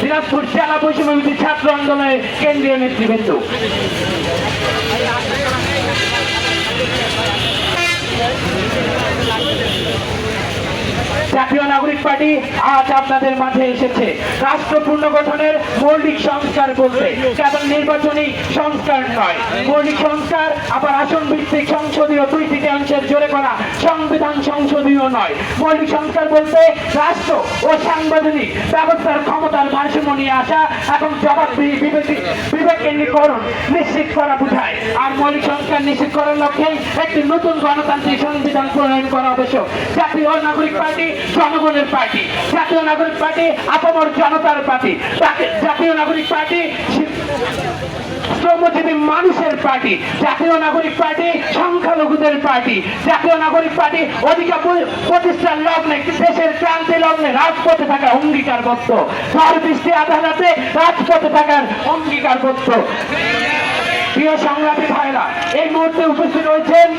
দিনাজপুর জেলা বৈষম্যবিধি ছাত্র আন্দোলনের কেন্দ্রীয় নেতৃবৃন্দ। জাতীয় নাগরিক পার্টি আজ আপনাদের মাঝে এসেছে। রাষ্ট্র পুনর্গঠনের মৌলিক সংস্কার বলতে কেবল নির্বাচনী সংস্কার নয়। মৌলিক সংস্কার আবার আসন ভিত্তিক সংসদীয় দুই তৃতীয়াংশের জোরে করা সংবিধান সংসদীয় নয়। মৌলিক সংস্কার বলতে রাষ্ট্র ও সাংবিধানিক ব্যবস্থার ক্ষমতার ভারসাম্য নিয়ে আসা এবং জবাবদিহি বিবেকি- বিবেকেন্দ্রীকরণ নিশ্চিত করা বোঝায়। আর মৌলিক সংস্কার নিশ্চিত করার লক্ষ্যে একটি নতুন গণতান্ত্রিক সংবিধান প্রণয়ন করা আবশ্যক। জাতীয় নাগরিক পার্টি জনগণের পার্টি, জাতীয় নাগরিক পার্টি, আপামর জনতার পার্টি জাতীয় নাগরিক পার্টি শ্রমজীবী মানুষের পার্টি, জাতীয় নাগরিক পার্টি, সংখ্যালঘুদের পার্টি, জাতীয় নাগরিক পার্টি অধিকার প্র- প্রতিষ্ঠার লগ্নে, দেশের ক্রান্তি লগ্নে রাজপথে থাকার অঙ্গীকারবদ্ধ। ঝড় বৃষ্টি আদালতে রাজপথে থাকার অঙ্গীকার অঙ্গীকারবদ্ধ। প্রিয় সংগ্রামী ভাইরা, এই মুহূর্তে উপস্থিত রয়েছেন